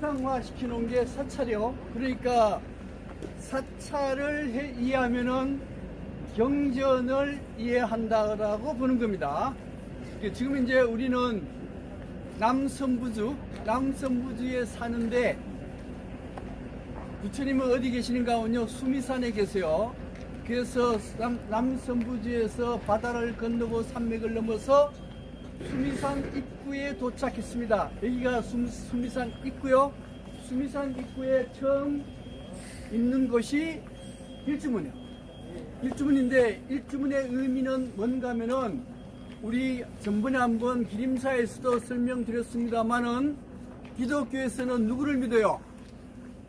형상화 시켜놓은 게 사찰이요. 그러니까 사찰을 해- 이해하면은 경전을 이해한다라고 보는 겁니다. 그 지금 이제 우리는 남선부주, 남선부주에 사는데 부처님은 어디 계시는가 하면요 수미산에 계세요. 그래서 남, 남선부주에서 바다를 건너고 산맥을 넘어서 수미산 입구에 도착했습니다. 여기가 수, 수미산 입구요. 수미산 입구에 처음 있는 곳이 일주문이요. 일주문인데 일주문의 의미는 뭔가 하면은 우리 전번에 한번 기림사에서도 설명드렸습니다만은 기독교에서는 누구를 믿어요?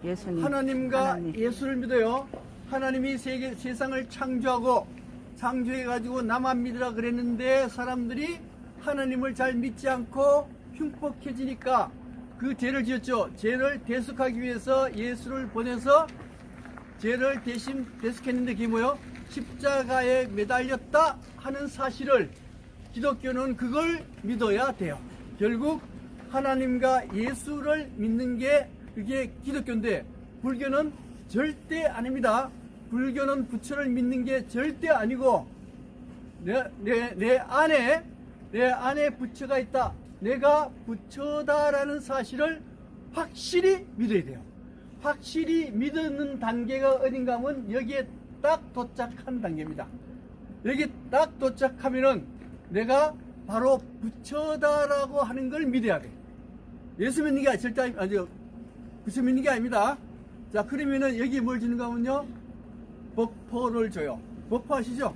예수님. 하나님과 하나님. 예수를 믿어요. 하나님이 세계, 세상을 창조하고 창조해가지고 나만 믿으라 그랬는데 사람들이 하나님을 잘 믿지 않고 흉폭해지니까 그 죄를 지었죠. 죄를 대속하기 위해서 예수를 보내서 죄를 대신 대속했는데 그게 뭐요? 십자가에 매달렸다 하는 사실을 기독교는 그걸 믿어야 돼요. 결국 하나님과 예수를 믿는 게 그게 기독교인데 불교는 절대 아닙니다. 불교는 부처를 믿는 게 절대 아니고 내, 내, 내 안에 내 안에 부처가 있다. 내가 부처다라는 사실을 확실히 믿어야 돼요. 확실히 믿는 단계가 어딘가 하면 여기에 딱 도착한 단계입니다. 여기 딱 도착하면은 내가 바로 부처다라고 하는 걸 믿어야 돼. 예수 믿는 게 절대 아니, 아니요. 부처 믿는 게 아닙니다. 자, 그러면은 여기 뭘 주는가 하면요. 법포를 줘요. 법포 아시죠?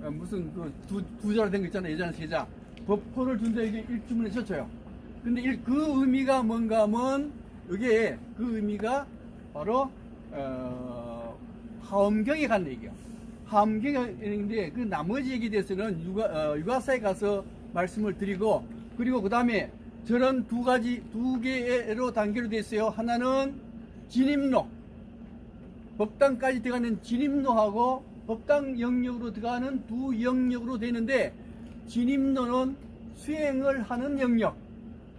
어, 무슨 그 두, 두 자로 된 거 있잖아요. 예전에 세 자. 법포를 준다 이게 일주문에서 줘요. 근데 일- 그 의미가 뭔가 하면 이게 그 의미가 바로 어, 화엄경에 관한 얘기요. 화엄경인데 그 나머지 얘기에 대해서는 육아, 어, 육아사에 가서 말씀을 드리고 그리고 그 다음에 저런 두 가지 두 개로 단계로 되어 있어요. 하나는 진입로 법당까지 들어가는 진입로하고 법당 영역으로 들어가는 두 영역으로 되는데 진입로는 수행을 하는 영역.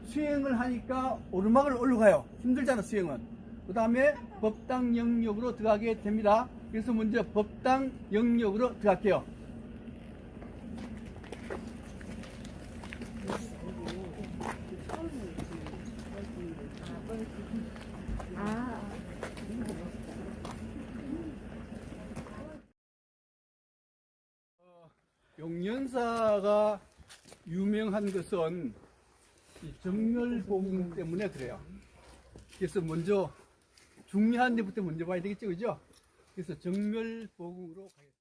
수행을 하니까 오르막을 올라가요. 힘들잖아 수행은. 그 다음에 법당 영역으로 들어가게 됩니다. 그래서 먼저 법당 영역으로 들어갈게요 용연사가 유명한 것은 이 정멸봉 때문에 그래요. 그래서 먼저 중요한 데부터 먼저 봐야 되겠죠, 그죠? 그래서 정멸봉으로 가겠습니다.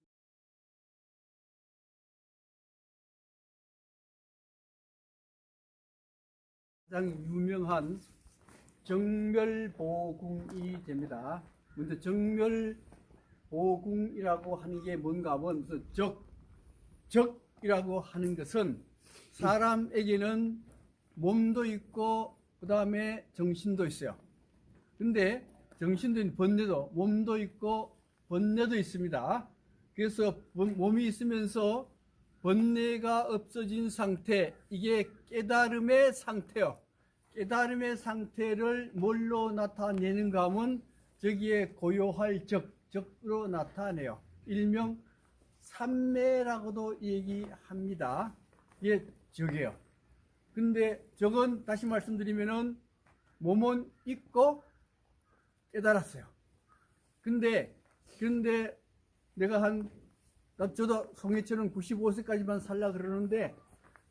가장 유명한 정멸보궁이 됩니다. 먼저 정멸보궁이라고 하는 게 뭔가 하면 적, 적 이라고 하는 것은 사람에게는 몸도 있고 그 다음에 정신도 있어요. 근데 정신도 있는 번뇌도 몸도 있고 번뇌도 있습니다. 그래서 번- 몸이 있으면서 번뇌가 없어진 상태 이게 깨달음의 상태요. 깨달음의 상태를 뭘로 나타내는가 하면 저기에 고요할 적, 적으로 나타내요. 일명 삼매라고도 얘기합니다. 이게 적이에요. 근데 적은 다시 말씀드리면은 몸은 있고 깨달았어요. 근데 근데 내가 한 나- 저도 송해처럼 95세까지만 살라 그러는데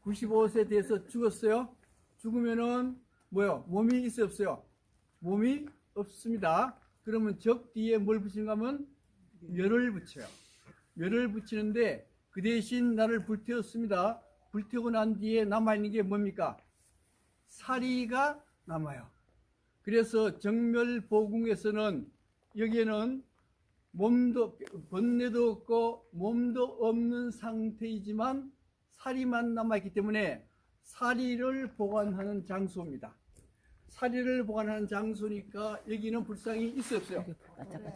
95세 돼서 죽었어요. 죽으면은 뭐요? 몸이 있어 없어요? 몸이 없습니다. 그러면 적 뒤에 뭘 붙이는가 하면 멸을 붙여요. 멸을 붙이는데 그 대신 나를 불태웠습니다. 불태우고 난 뒤에 남아있는 게 뭡니까? 사리가 남아요. 그래서 정멸보궁에서는 여기에는 몸도 번뇌도 없고 몸도 없는 상태이지만 사리만 남아있기 때문에 사리를 보관하는 장소입니다. 사리를 보관하는 장소니까 여기는 불상이 있어 없어요?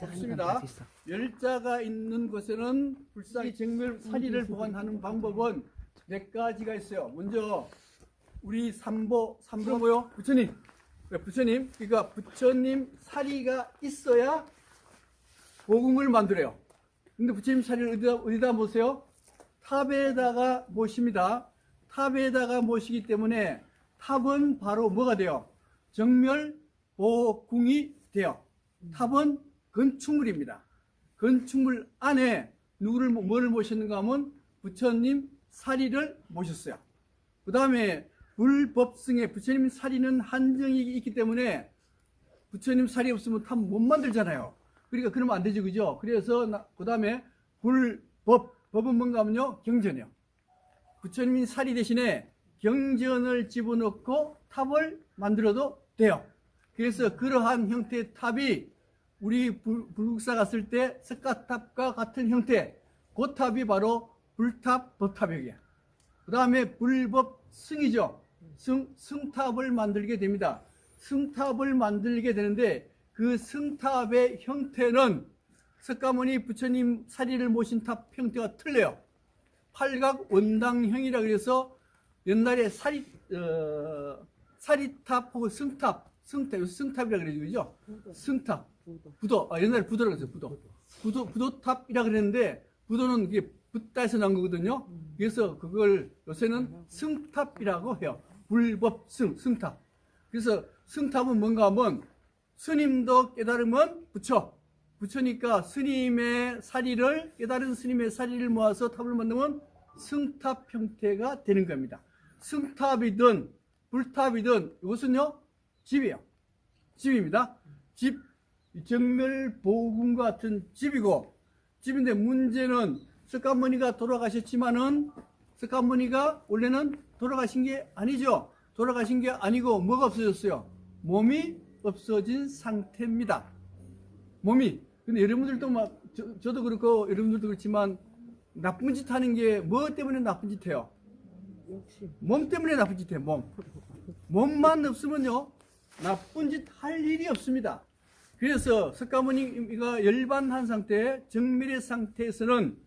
없습니다. 열자가 있는 곳에는 불상이 정멸 사리를 보관하는 방법은 몇 가지가 있어요. 먼저 우리 삼보 삼보 뭐요? 부처님 부처님, 그러니까 부처님 사리가 있어야 복음을 만들어요. 근데 부처님 사리를 어디다, 어디다 모세요? 탑에다가 모십니다. 탑에다가 모시기 때문에 탑은 바로 뭐가 돼요? 정멸 보궁이 돼요. 탑은 건축물입니다. 건축물 안에 누구를 뭐를 모셨는가 하면 부처님 사리를 모셨어요. 그 다음에 불법승에 부처님 사리는 한정이 있기 때문에 부처님 살이 없으면 탑 못 만들잖아요. 그러니까 그러면 안 되죠, 그죠? 그래서 그 다음에 불법 법은 뭔가 하면요 경전이요. 부처님이 살이 대신에 경전을 집어넣고 탑을 만들어도 돼요. 그래서 그러한 형태의 탑이 우리 불- 불국사 갔을 때 석가탑과 같은 형태, 그 탑이 바로 불탑, 법탑이에요. 그 다음에 불법 승이죠. 승, 승탑을 만들게 됩니다. 승탑을 만들게 되는데 그 승탑의 형태는 석가모니 부처님 사리를 모신 탑 형태가 틀려요. 팔각 원당형이라 그래서 옛날에 사리 어, 사리탑 혹은 승탑, 승탑, 승탑이라 그러죠, 그죠? 승탑, 부도, 아, 옛날에 부도라고 했어요, 부도. 부도, 부도탑이라 그랬는데 부도는 이게 붓다에서 난 거거든요. 그래서 그걸 요새는 승탑이라고 해요. 불법 승, 승탑. 그래서 승탑은 뭔가 하면 스님도 깨달으면 부처. 부처니까 스님의 사리를, 깨달은 스님의 사리를 모아서 탑을 만들면 승탑 형태가 되는 겁니다. 승탑이든 불탑이든 이것은요, 집이에요. 집입니다. 집, 정멸 보금 같은 집이고, 집인데 문제는 석가모니가 돌아가셨지만은 석가모니가 원래는 돌아가신 게 아니죠. 돌아가신 게 아니고 뭐가 없어졌어요? 몸이 없어진 상태입니다. 몸이. 근데 여러분들도 막 저, 저도 그렇고 여러분들도 그렇지만 나쁜 짓 하는 게 뭐 때문에 나쁜 짓 해요? 몸 때문에 나쁜 짓 해요. 몸. 몸만 없으면요 나쁜 짓 할 일이 없습니다. 그래서 석가모니가 열반한 상태, 정밀의 상태에서는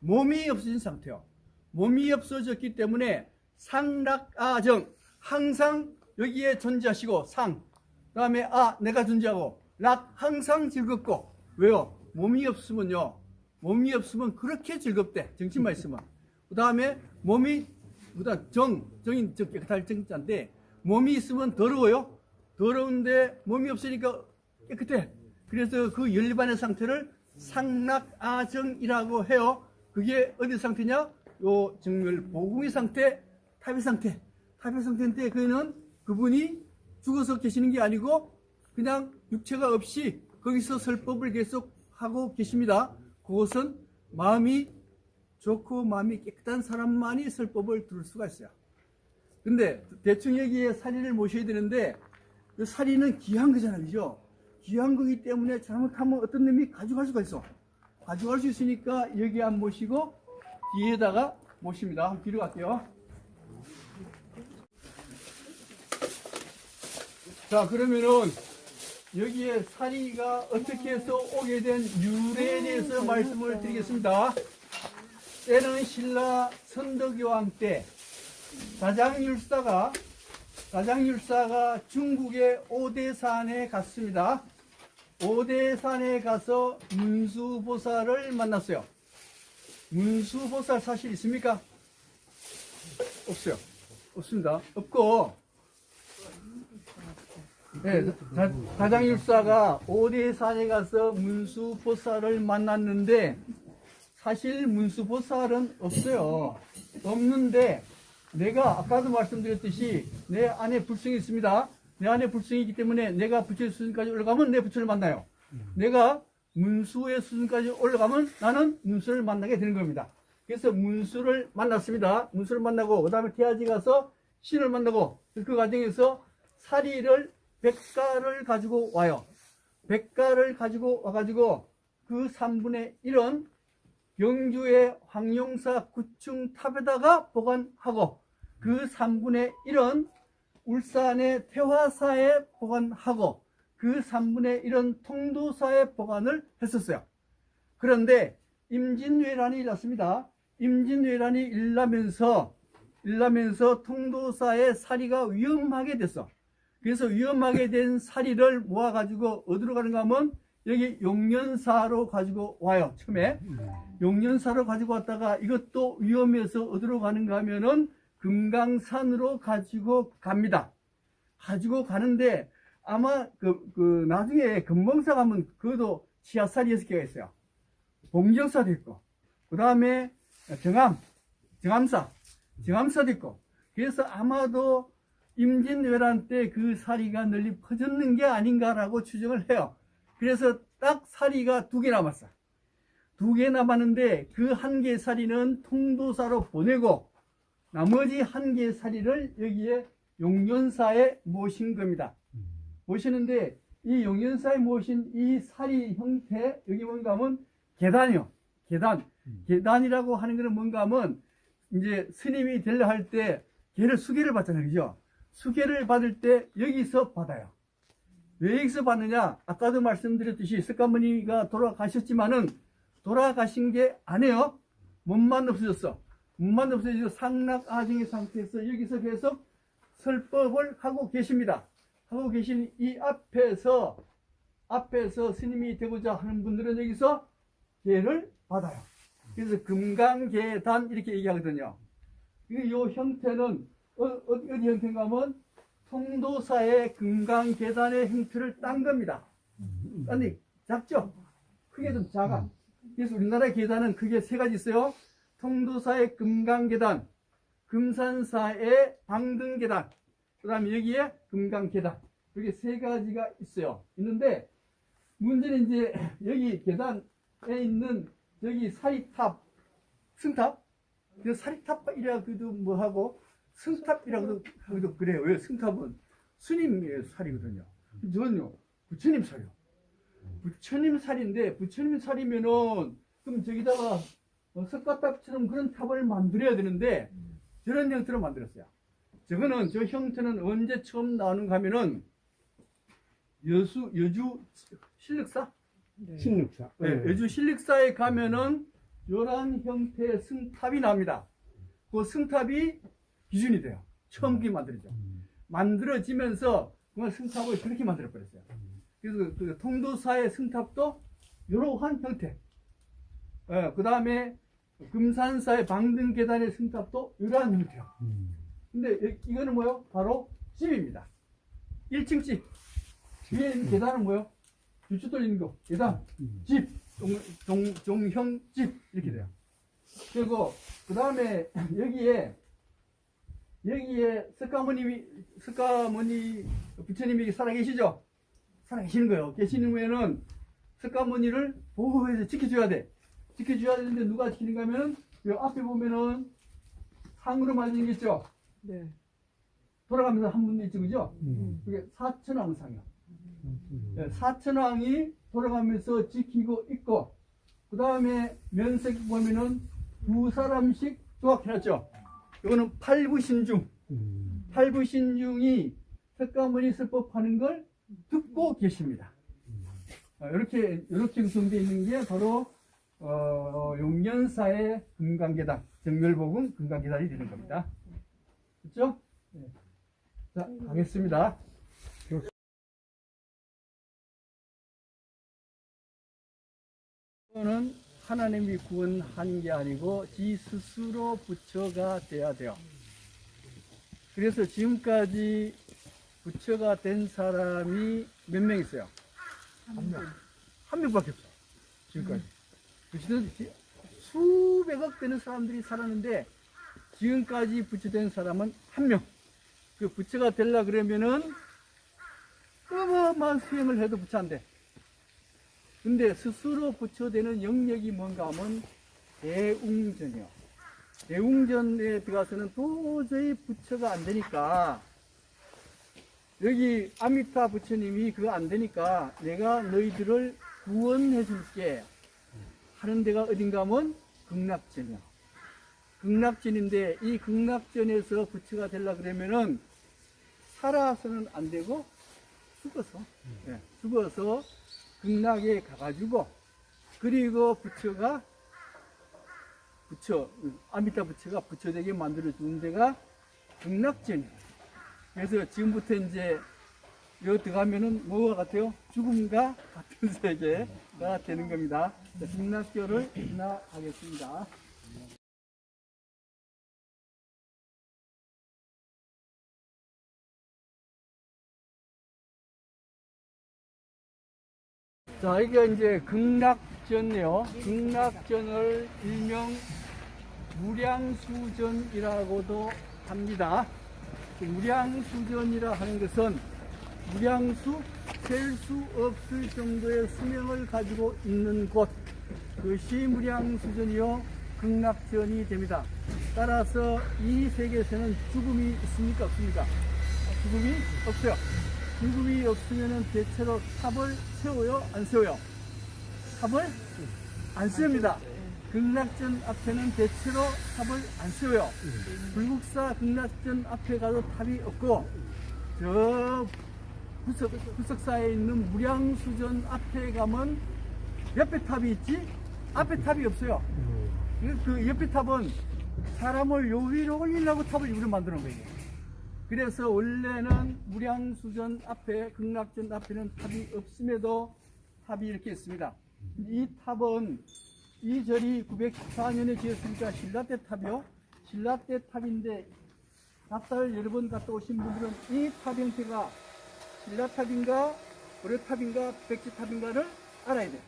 몸이 없어진 상태요. 몸이 없어졌기 때문에 상락아정 항상 여기에 존재하시고 상 그 다음에 아 내가 존재하고 락 항상 즐겁고 왜요? 몸이 없으면요. 몸이 없으면 그렇게 즐겁대. 정신만 있으면. 그 다음에 몸이 그다음 정 정인 정 깨끗할 정자인데 몸이 있으면 더러워요. 더러운데 몸이 없으니까 깨끗해. 그래서 그 열반의 상태를 상락아정이라고 해요. 그게 어디 상태냐? 요 정멸 보궁의 상태, 탑의 상태. 탑의 상태인데 그는 그분이 죽어서 계시는 게 아니고 그냥 육체가 없이 거기서 설법을 계속 하고 계십니다. 그것은 마음이 좋고 마음이 깨끗한 사람만이 설법을 들을 수가 있어요. 근데 대충 여기에 사리를 모셔야 되는데 그 사리는 귀한 거잖아요. 그죠? 귀한 거기 때문에 잘못하면 어떤 놈이 가져갈 수가 있어. 가져갈 수 있으니까 여기 안 모시고 뒤에다가 모십니다. 한번 뒤로 갈게요. 자, 그러면은 여기에 사리가 어떻게 해서 오게 된 유래에 대해서 말씀을 드리겠습니다. 때는 신라 선덕여왕 때 다장율사가 다장율사가 중국의 오대산에 갔습니다. 오대산에 가서 문수보살을 만났어요. 문수보살 사실 있습니까? 없어요. 없습니다. 없고 네, 다, 다장율사가 오대산에 가서 문수보살을 만났는데 사실 문수보살은 없어요. 없는데 내가 아까도 말씀드렸듯이 내 안에 불성이 있습니다. 내 안에 불성이 있기 때문에 내가 부처의 수준까지 올라가면 내 부처를 만나요. 내가 문수의 수준까지 올라가면 나는 문수를 만나게 되는 겁니다. 그래서 문수를 만났습니다. 문수를 만나고 그 다음에 태아지 가서 신을 만나고 그 과정에서 사리를 백가를 가지고 와요. 백가를 가지고 와가지고 그 3분의 1은 경주의 황룡사 구층 탑에다가 보관하고 그 3분의 1은 울산의 태화사에 보관하고 그 3분의 1은 통도사에 보관을 했었어요. 그런데 임진왜란이 일어났습니다. 임진왜란이 일나면서 일나면서 통도사의 사리가 위험하게 됐어. 그래서 위험하게 된 사리를 모아가지고 어디로 가는가 하면 여기 용련사로 가지고 와요. 처음에. 용련사로 가지고 왔다가 이것도 위험해서 어디로 가는가 하면은 금강산으로 가지고 갑니다. 가지고 가는데 아마 그, 그 나중에 금봉사 가면 그것도 지하살이 여섯 개가 있어요. 봉정사도 있고, 그 다음에 정암, 정암사, 정암사도 있고, 그래서 아마도 임진왜란 때 그 사리가 널리 퍼졌는 게 아닌가라고 추정을 해요. 그래서 딱 사리가 두 개 남았어. 두 개 남았는데 그 한 개 사리는 통도사로 보내고 나머지 한 개 사리를 여기에 용련사에 모신 겁니다. 모시는데 이 용련사에 모신 이 사리 형태 여기 뭔가 하면 계단이요. 계단. 계단이라고 하는 것은 뭔가 하면 이제 스님이 되려 할때 걔를 수계를 받잖아요. 그죠? 수계를 받을 때 여기서 받아요. 왜 여기서 받느냐? 아까도 말씀드렸듯이 석가모니가 돌아가셨지만은 돌아가신 게 아니에요. 몸만 없어졌어. 몸만 없어지고 상락아정의 상태에서 여기서 계속 설법을 하고 계십니다. 하고 계신 이 앞에서 앞에서 스님이 되고자 하는 분들은 여기서 계를 받아요. 그래서 금강계단 이렇게 얘기하거든요. 이 형태는 어, 어디, 어디 형태인가 하면 통도사의 금강계단의 형태를 딴 겁니다. 아니 작죠? 크게 좀 작아. 그래서 우리나라 계단은 크게 세 가지 있어요. 통도사의 금강계단, 금산사의 방등계단, 그 다음에 여기에 금강계단. 이렇게 세 가지가 있어요. 있는데, 문제는 이제 여기 계단에 있는 여기 사리탑, 승탑, 그 사리탑이라 그도 뭐 하고, 승탑이라고도 그래도 그래요. 왜 승탑은 스님의 살이거든요. 저는요, 부처님 살이요. 부처님 살인데, 부처님 살이면은, 그럼 저기다가 어, 석가탑처럼 그런 탑을 만들어야 되는데, 저런 형태로 만들었어요. 저거는, 저 형태는 언제 처음 나오는가 하면은, 여수, 여주 신력사? 신육사. 네, 여주 신력사에 가면은, 요런 형태의 승탑이 나옵니다. 그 승탑이 기준이 돼요. 처음 그 만들어져. 만들어지면서, 그 승탑을 그렇게 만들어 버렸어요. 그래서 그 통도사의 승탑도 이러한 형태. 그 다음에 금산사의 방등 계단의 승탑도 이러한 형태요. 근데 이- 이거는 뭐요? 바로 집입니다. 1층 집. 위에 있는 계단은 뭐요? 유추 돌리는 거. 계단, 집, 종, 종, 종 형 집. 이렇게 돼요. 그리고 그 다음에 여기에 여기에 석가모님이 석가모니 부처님이 살아계시죠? 살아계시는 거예요. 계시는 후에는 석가모니를 보호해서 지켜줘야 돼. 지켜줘야 되는데 누가 지키는가 하면은 이 앞에 보면은 상으로 만든 게 있죠? 네. 돌아가면서 한분 있죠, 그죠? 음. 그게 사천왕 상이요. 네, 사천왕이 돌아가면서 지키고 있고, 그 다음에 면색 보면은 두 사람씩 조각해놨죠. 이거는 팔부신중. 음. 팔부신중이 석가모니 설법하는 걸 듣고 계십니다. 어, 이렇게 이렇게 구성되어 있는 게 바로 어, 용년사의 금강계단, 정멸복음 금강계단이 되는 겁니다. 그렇죠? 네. 자, 가겠습니다. 이거는 하나님이 구원한 게 아니고 지 스스로 부처가 돼야 돼요. 그래서 지금까지 부처가 된 사람이 몇 명 있어요? 한 명. 한 명밖에 없어요. 지금까지. 부처는 지- 수백억 되는 사람들이 살았는데 지금까지 부처 된 사람은 한 명. 그 부처가 되려 그러면은 어마어마한 수행을 해도 부처 안 돼. 근데 스스로 부처되는 영역이 뭔가 하면 대웅전이요. 대웅전에 들어가서는 도저히 부처가 안 되니까 여기 아미타 부처님이 그거 안 되니까 내가 너희들을 구원해 줄게 하는 데가 어딘가 하면 극락전이요. 극락전인데 이 극락전에서 부처가 되려 그러면은 살아서는 안 되고 죽어서 예, 죽어서 극락에 가가지고 그리고 부처가 부처 아미타 부처가 부처되게 만들어 주는 데가 극락전이에요. 그래서 지금부터 이제 여기 들어가면은 뭐가 같아요? 죽음과 같은 세계가 되는 겁니다. 자, 등락교를 지나가겠습니다. 자, 이게 이제 극락전이요. 극락전을 일명 무량수전이라고도 합니다. 무량수전이라 하는 것은 무량수, 셀 수 없을 정도의 수명을 가지고 있는 곳, 그것이 무량수전이요, 극락전이 됩니다. 따라서 이 세계에서는 죽음이 있습니까? 없습니까? 죽음이 없어요. 죽음이 없으면 대체로 탑을 세워요? 안 세워요? 탑을 안 세웁니다. 극락전 앞에는 대체로 탑을 안 세워요. 불국사 극락전 앞에 가도 탑이 없고, 저 구석, 구석사에 있는 무량수전 앞에 가면 옆에 탑이 있지, 앞에 탑이 없어요. 그- 그 옆에 탑은 사람을 요 위로 올리려고 탑을 일부러 만드는 거예요. 그래서 원래는 무량수전 앞에, 극락전 앞에는 탑이 없음에도 탑이 이렇게 있습니다. 이 탑은 이 절이 914년에 지었으니까 신라때 탑이요. 신라때 탑인데 갔다를 여러 번 갔다 오신 분들은 이 탑 형태가 신라탑인가, 고려탑인가, 백제탑인가를 알아야 돼요.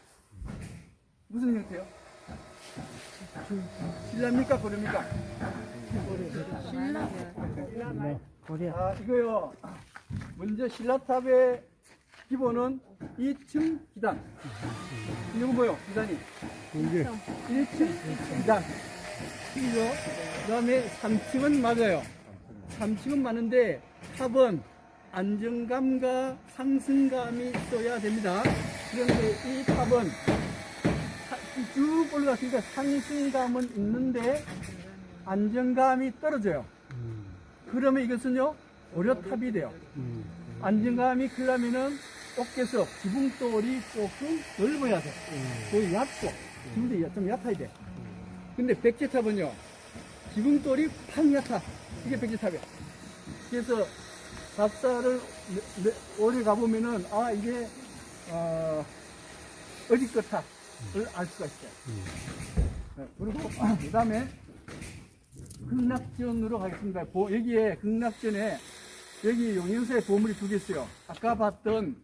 무슨 형태요? 신라입니까, 고려입니까? 고려. 아, 이거요. 먼저 신라탑의 기본은 2층 기단. 이거 뭐요? 기단이. 이게 1층 기단. 그리고 그 다음에 3층은 맞아요. 3층은 맞는데 탑은 안정감과 상승감이 있어야 됩니다. 그런데 이 탑은 타- 쭉 올라갔으니까 상승감은 있는데 안정감이 떨어져요. 그러면 이것은요, 오려탑이 돼요. 안정감이 크려면은 어깨석, 지붕돌이 조금 넓어야 돼. 거의 얕고, 지붕돌이 좀 얕아야 돼. 근데 백제탑은요, 지붕돌이 팍 얕아. 이게 백제탑이야. 그래서 박사를 몇- 몇- 오래 가보면은, 아, 이게, 어, 어디 거탑을 알 수가 있어요. 네, 그리고, 그 다음에, 극락전으로 가겠습니다. 보- 여기에 극락전에 여기 용인서에 보물이 두 개 있어요. 아까 봤던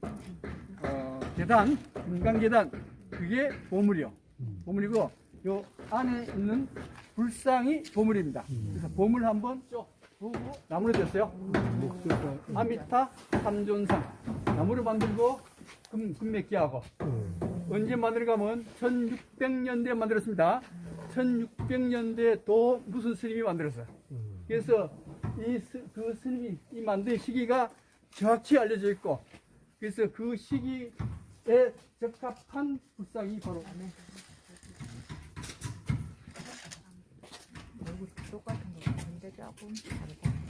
어, 계단, 금강 계단 그게 보물이요. 보물이고 요 안에 있는 불상이 보물입니다. 그래서 보물 한번 쭉 보고 나무로 됐어요. 아미타 삼존상 나무로 만들고 금, 금맥기하고 언제 만들어가면 1600년대에 만들었습니다. 1600년대 또 무슨 스님이 만들었어요. 그래서 이, 스- 그 스님이 이 만든 시기가 정확히 알려져 있고, 그래서 그 시기에 적합한 불상이 바로 똑같은 거 같은데 조금 다르다.